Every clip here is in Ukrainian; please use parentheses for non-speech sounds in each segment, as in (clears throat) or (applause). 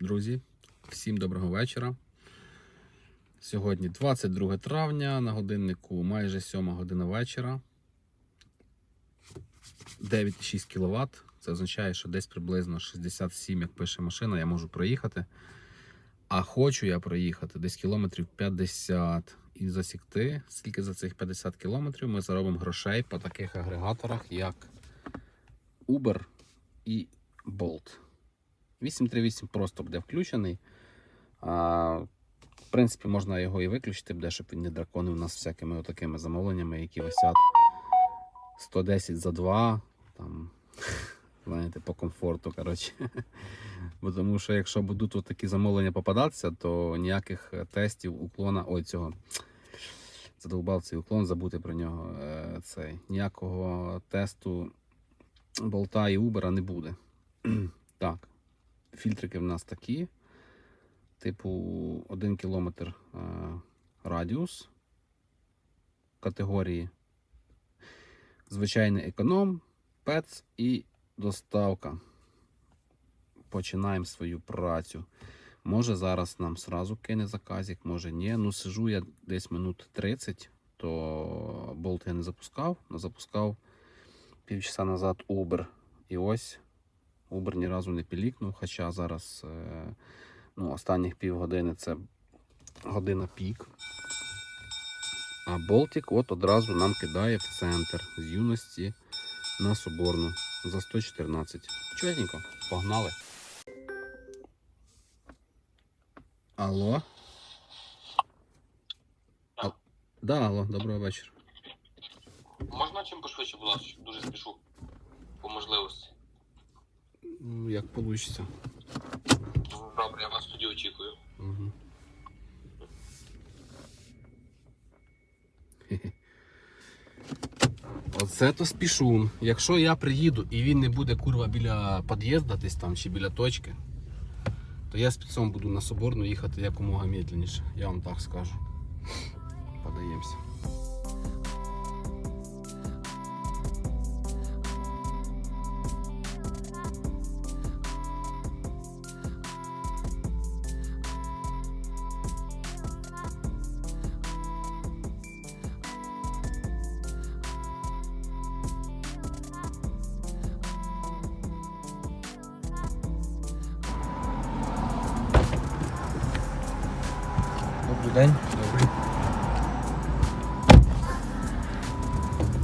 Друзі, всім доброго вечора. Сьогодні 22 травня, на годиннику майже 7 година вечора. 9,6 кВт. Це означає, що десь приблизно 67, як пише машина, я можу проїхати. А хочу я проїхати десь кілометрів 50 і засікти, скільки за цих 50 кілометрів ми заробимо грошей по таких агрегаторах, як Uber і Bolt. 838 просто буде включений. А, в принципі, можна його і виключити, буде, щоб він не драконив нас всякими отакими замовленнями, які висять 110 за 2. Там, (laughs) знаєте, по комфорту. коротше. (laughs) Бо тому що якщо будуть такі замовлення попадатися, то ніяких е, тестів уклона. Ой, цього. (sniffs) Задовбав цей уклон, забути про нього. е, Цей. Ніякого тесту болта і Uber не буде. (clears throat) так. Фільтрики в нас такі. Типу 1 кілометр е, радіус категорії. Звичайний економ, ПЕЦ і доставка. Починаємо свою працю. Може зараз нам сразу кине заказик, може ні. Ну сижу я десь минут 30, то болт я не запускав, але запускав півчаса назад Uber. І ось Uber ні разу не пілікнув, хоча зараз е, ну, останніх півгодини це година пік. А Болтик от одразу нам кидає в центр з юності на Соборну за 114. Чотенько, погнали. Алло? А... Да, алло, доброго вечора. Можна чим пошвидше, будь ласка, дуже спішу. По можливості. Ну, як вийде. Добре, я вас тоді очікую. Угу. (laughs) Оце то спішун. Якщо я приїду і він не буде курва біля під'їзду десь там чи біля точки, то я спецом буду на Соборну їхати якомога медленніше. Я вам так скажу. Подаємося. День. Добрий.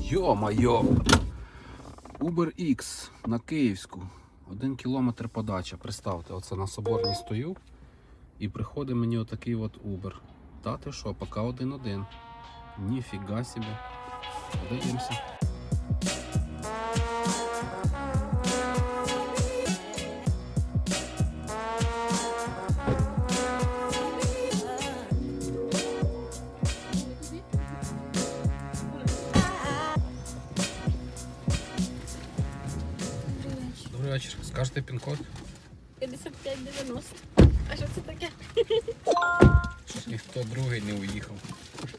Йо-майо! Uber X на Київську. Один кілометр подача. Представте, оце на соборній стою. І приходить мені отакий от Uber. Та ти що, поки один-один. Ніфіга собі. Подаємося. Вечір. Скажете пін-код? 55,90. А що це таке? Щоб ніхто другий не уїхав.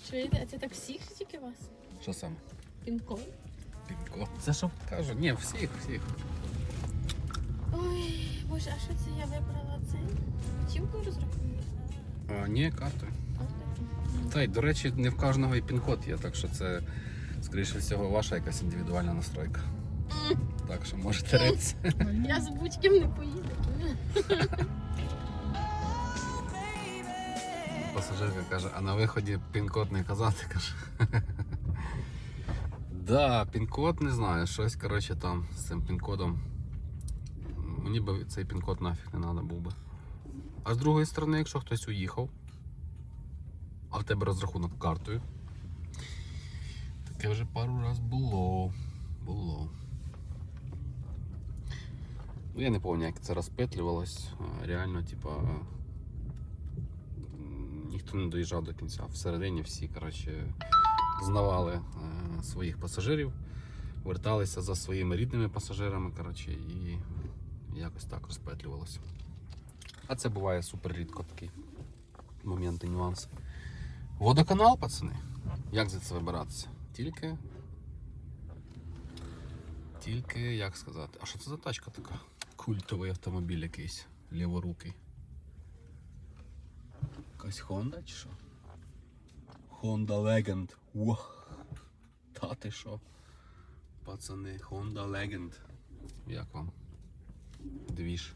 Чуєте, а це так всіх чи тільки вас? Що саме? Пінком? Пін-код. Це що? Кажу, ні, всіх, всіх. Ой, боже, а що це я вибрала цей? Чимку розрахунок? А, ні, картою. Та й, до речі, не в кожного і пін-код є, так що це, скоріше всього, ваша якась індивідуальна настройка. Так що можете ритися. (laughs) Я з будь-ким не поїду. Пасажирка каже, а на виході пін-код не казати, каже. Да, пін-код не знаю, щось коротше там з цим пін-кодом. Мені би цей пін-код нафіг не треба був би. А з другої сторони, якщо хтось уїхав, а в тебе розрахунок картою. Таке вже пару раз було. Було. Ну, я не пам'ятаю, як це розпетлювалось. Реально, типа. Ніхто не доїжджав до кінця. Всередині всі, коротше, знавали е, своїх пасажирів, верталися за своїми рідними пасажирами, коротше, і якось так розпетлювалося. А це буває супер рідко такі моменти, нюанси. Водоканал, пацани. Як за це вибиратися? Тільки. Тільки як сказати. А що це за тачка така? Культовий автомобіль якийсь, ліворукий. якась Honda чи що? Honda Legend. Ух. Та ти що? Пацани, Honda Legend. Як вам? Двіж.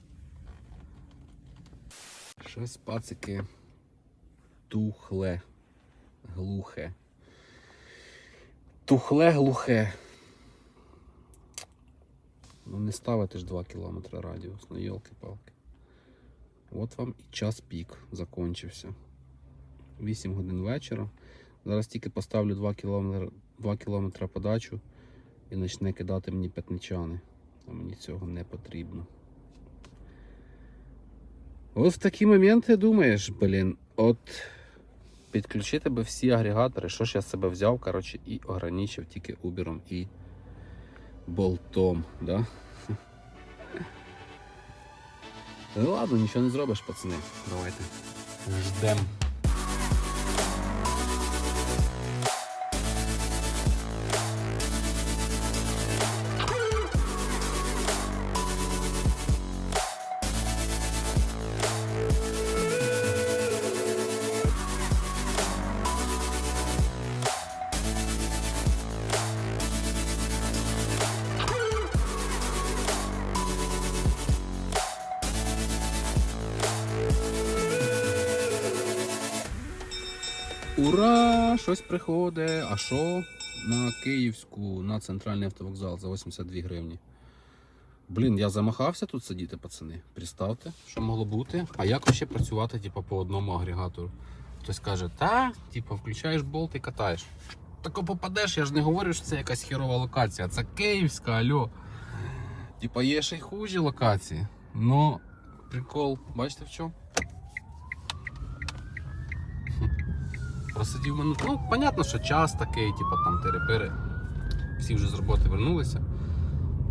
Щось пацики тухле. Глухе. Тухле глухе. Ну не ставити ж 2 кілометри радіус, ну йолки-палки. От вам і час пік закінчився. 8 годин вечора. Зараз тільки поставлю 2 кілометри, 2 кілометри подачу і почне кидати мені п'ятничани. А мені цього не потрібно. От в такі моменти думаєш, блін, от підключити би всі агрегатори, що ж я себе взяв, коротше, і ограничив тільки Uber і болтом, да? Ну ладно, нічого не зробиш, пацани. Давайте. Ждем. Ура! Щось приходить. А що? На Київську, на центральний автовокзал за 82 гривні. Блін, я замахався тут сидіти, пацани. Представте, що могло бути. А як ще працювати типу, по одному агрегатору? Хтось каже, та, типу, включаєш болт і катаєш. Тако попадеш, я ж не говорю, що це якась херова локація. Це Київська, альо. Типа є ще й хужі локації. Ну, прикол, бачите в чому? Просидів минут. Ну, понятно, що час такий, типу там терепири. Всі вже з роботи вернулися,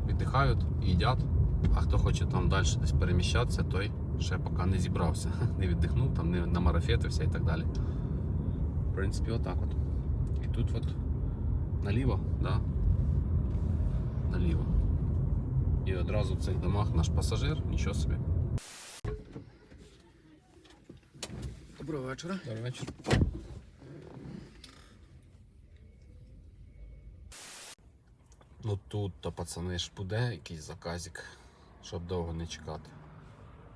віддихають, їдять. А хто хоче там далі десь переміщатися, той ще поки не зібрався, (laughs) не віддихнув, там не намарафетився і так далі. В принципі, отак от. І тут от наліво, да? Наліво. І одразу в цих домах наш пасажир, нічого собі. Доброго вечора. Добрий вечір. Ну тут то пацани ж буде якийсь заказик, щоб довго не чекати.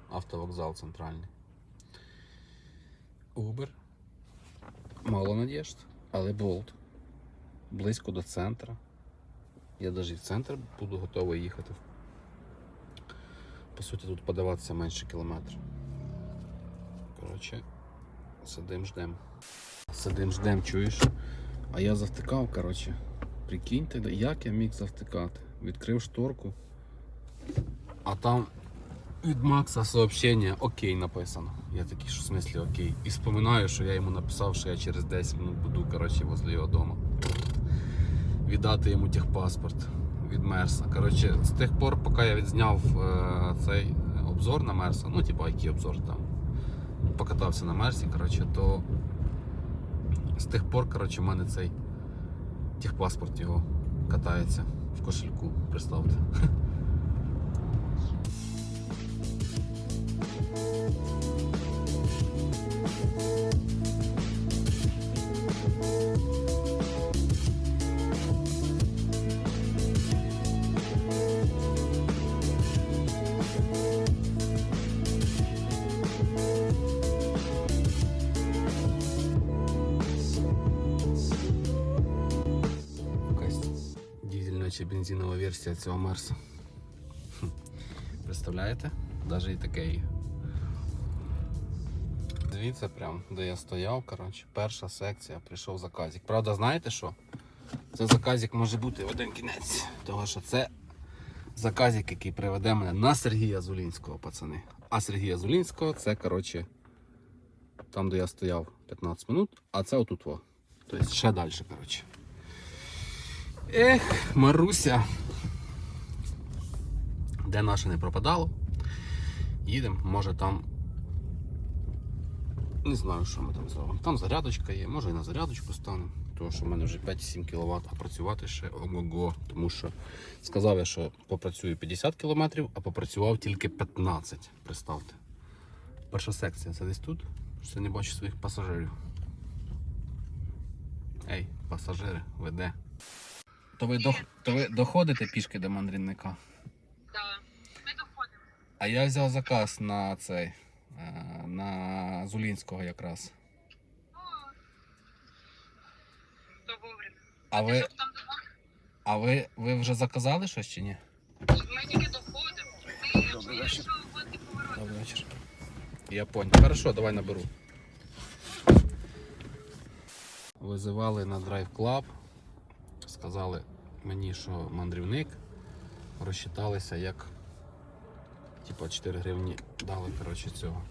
Автовокзал центральний. Uber. Мало надіжд, але болт. Близько до центра. Я навіть в центр буду готовий їхати. По суті, тут подаватися менше кілометра. Коротше, сидим ждем. Сидим ждем, чуєш? А я завтикав, коротше. Прикиньте, як я міг завтикати. Відкрив шторку, а там від Макса сообщення окей написано. Я такий, що в смислі окей. І споминаю, що я йому написав, що я через 10 минут буду коротше, возле його дому. Віддати йому техпаспорт від Мерса. Коротше, з тих пор, поки я відзняв е, цей обзор на Мерса, ну, типу, який обзор там, покатався на Мерсі, коротше, то з тих пор, коротше, в мене цей техпаспорт його катається в кошельку, представте. Якась (laughs) дизельна бензинова версія цього Мерса. Представляєте? Навіть і таке. Дивіться прям, де я стояв, коротше, перша секція, прийшов заказик. Правда, знаєте що? Це заказик може бути в один кінець. Того що це заказик, який приведе мене на Сергія Зулінського, пацани. А Сергія Зулінського це, коротше, там, де я стояв 15 минут, а це отут. Тобто ще далі, коротше. Ех, Маруся. Де наше не пропадало. Їдемо, може там. Не знаю, що ми там зробимо. Там зарядочка є, може і на зарядочку станемо. Тому що в мене вже 5-7 кВт, а працювати ще ого-го. Тому що сказав я, що попрацюю 50 км, а попрацював тільки 15. Представте. Перша секція це десь тут. Що не бачу своїх пасажирів. Ей, пасажири, ви де? То ви, до, то ви доходите пішки до мандрівника? Так, ми доходимо. А я взяв заказ на цей. е, На Зулінського якраз. То вовремя. А ви, а ви, ви вже заказали щось чи ні? Ми тільки доходимо. Добрий вечір. поворот. Добрий вечір. Я понял. Хорошо, давай наберу. Визивали на Drive Club. Сказали мені, що мандрівник. Розчиталися як. Типа 4 гривні дали, коротше, цього.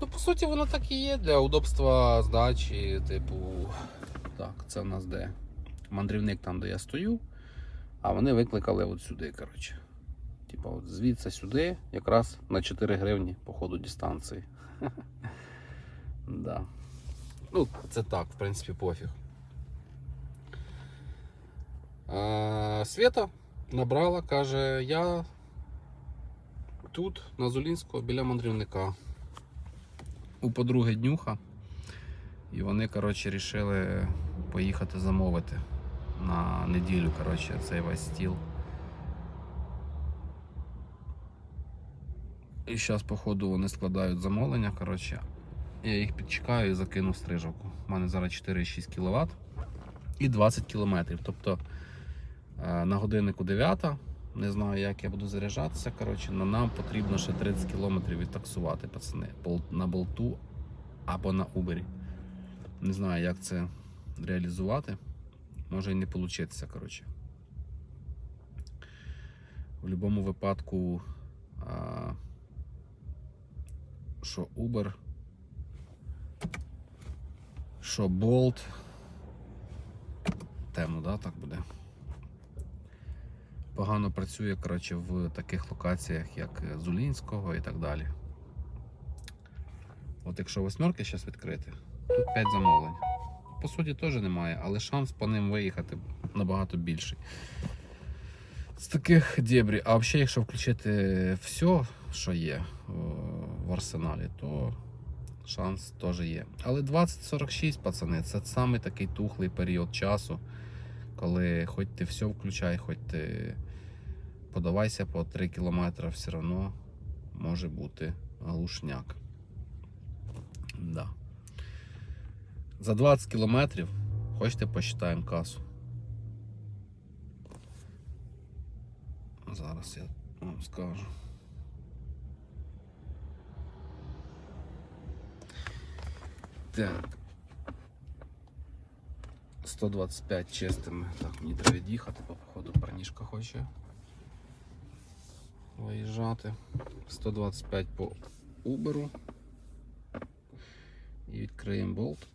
Ну, по суті, воно так і є для удобства здачі, типу. Так, це в нас де? Мандрівник там, де я стою. А вони викликали от сюди, коротше. Типа от звідси сюди, якраз на 4 гривні по ходу дистанції. (laughs) Ну, це так, в принципі, пофіг. А, Свята набрала, каже, я тут, на Зулінського, біля мандрівника. У подруги днюха. І вони, коротше, рішили поїхати замовити на неділю, коротше, цей весь стіл. І зараз, походу, вони складають замовлення. Коротше, я їх підчекаю і закину в стрижавку. У мене зараз 4,6 кВт і 20 км. Тобто е, на годиннику 9. Не знаю, як я буду заряджатися. Коротше, але нам потрібно ще 30 км відтаксувати, пацани, на болту або на Убері. Не знаю, як це реалізувати. Може і не вийде, коротше. В будь-якому випадку. А, що Uber, що Bolt. Темно, да, так буде. Погано працює, коротше, в таких локаціях, як Зулінського і так далі. От якщо восьмерки зараз відкрити, тут 5 замовлень. По суті, теж немає, але шанс по ним виїхати набагато більший. З таких дебрі. А взагалі, якщо включити все, що є в арсеналі, то шанс теж є. Але 2046, пацани, це самий такий тухлий період часу, коли хоч ти все включай, хоч ти подавайся по 3 кілометри, все одно може бути глушняк. Да. За 20 кілометрів, хочете посчитаємо касу. Зараз я вам скажу. Так. 125 чистими. Так, мені треба від'їхати, бо походу парнішка хоче виїжджати. 125 по Uber. І відкриємо болт.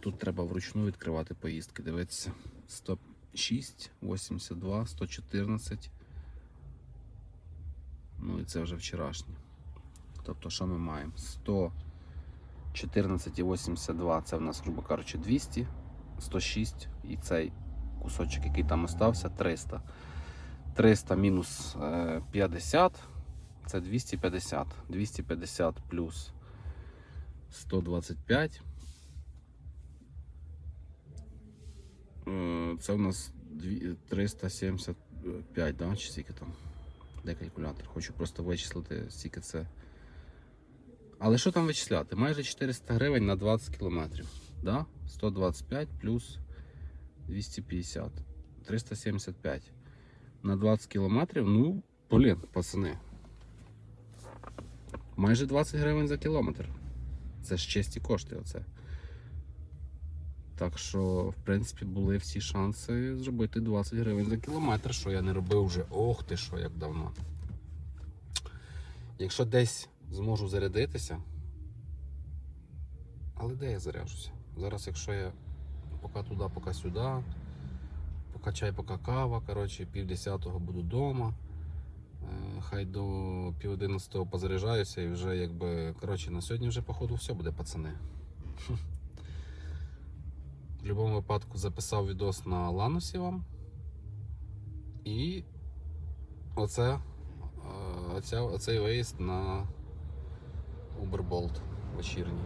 Тут треба вручну відкривати поїздки. Дивіться. 106, 82, 114. Ну і це вже вчорашнє. Тобто, що ми маємо? 114 і 82 це в нас, грубо кажучи, 200, 106 і цей кусочок, який там остався, 300. 300 мінус е, 50 це 250. 250 плюс 125. Е, Це у нас 375, да? чи скільки там? Де калькулятор? Хочу просто вичислити, скільки це. Але що там вичисляти? Майже 400 гривень на 20 кілометрів. Да? 125 плюс 250. 375. На 20 кілометрів, ну, блін, пацани. Майже 20 гривень за кілометр. Це ж честі кошти оце. Так що, в принципі, були всі шанси зробити 20 гривень за кілометр, що я не робив вже ох ти що, як давно. Якщо десь зможу зарядитися. Але де я заряджуся? Зараз, якщо я поки туди, поки сюди, поки чай, поки кава, коротше, пів десятого буду вдома. Е, Хай до пів одинадцятого позаряджаюся і вже якби. Коротше, на сьогодні вже походу все буде, пацани. В будь-якому випадку записав відос на Ланусі вам. І оце, е, оця, оцей виїзд на Uberbolt. вечірній.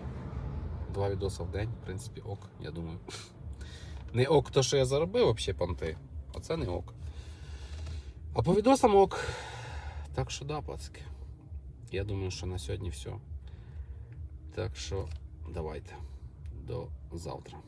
Два відоси в день, в принципі, ок, я думаю. Не ок, то, що я заробив взагалі понти. А це не ок. А по відосам ок. Так що да, пацки. Я думаю, що на сьогодні все. Так що давайте. До завтра.